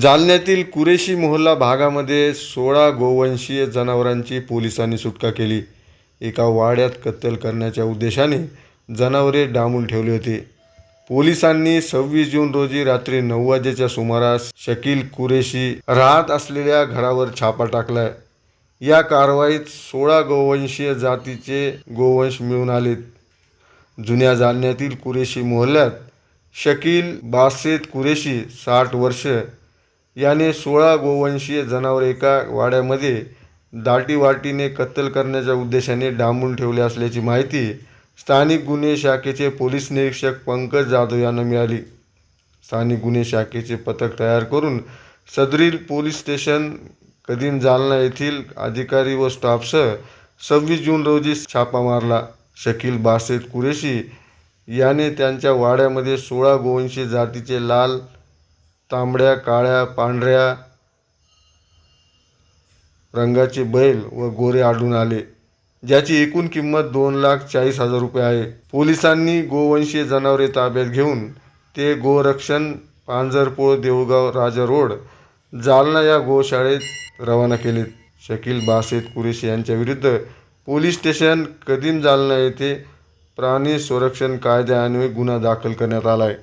जालन्यातील कुरेशी मोहल्ला भागामध्ये सोळा गोवंशीय जनावरांची पोलिसांनी सुटका केली. एका वाड्यात कत्तल करण्याच्या उद्देशाने जनावरे डांबून ठेवली होती. पोलिसांनी सव्वीस जून रोजी रात्री नऊ वाजेच्या सुमारास शकील कुरेशी राहत असलेल्या घरावर छापा टाकलाय. या कारवाईत सोळा गोवंशीय जातीचे गोवंश मिळून आलेत. जुन्या जालन्यातील कुरेशी मोहल्ल्यात शकील बासेत कुरेशी साठ वर्ष याने सोळा गोवंशीय जनावर एका वाड्यामध्ये दाटीवाटीने कत्तल करण्याच्या उद्देशाने डांबून ठेवले असल्याची माहिती स्थानिक गुन्हे शाखेचे पोलीस निरीक्षक पंकज जाधव यांना मिळाली. स्थानिक गुन्हे शाखेचे पथक तयार करून सदरील पोलीस स्टेशन कदीम जालना येथील अधिकारी व स्टाफसह सव्वीस जून रोजी छापा मारला. शकील बासेत कुरेशी याने त्यांच्या वाड्यामध्ये सोळा गोवंशी जातीचे लाल तांबड्या काळ्या पांढऱ्या रंगाचे बैल व गोरे आढळून आले ज्याची एकूण किंमत दोन लाख चाळीस हजार रुपये आहे. पोलिसांनी गोवंशीय जनावरे ताब्यात घेऊन ते गोरक्षण पांजरपोळ देवगाव राजा रोड जालना या गोशाळेत रवाना केलेत. शकील बासेत कुरेशी यांच्या विरुद्ध पोलीस स्टेशन कदीम जालना येथे प्राणी संरक्षण कायद्यान्वये गुन्हा दाखल करण्यात आला आहे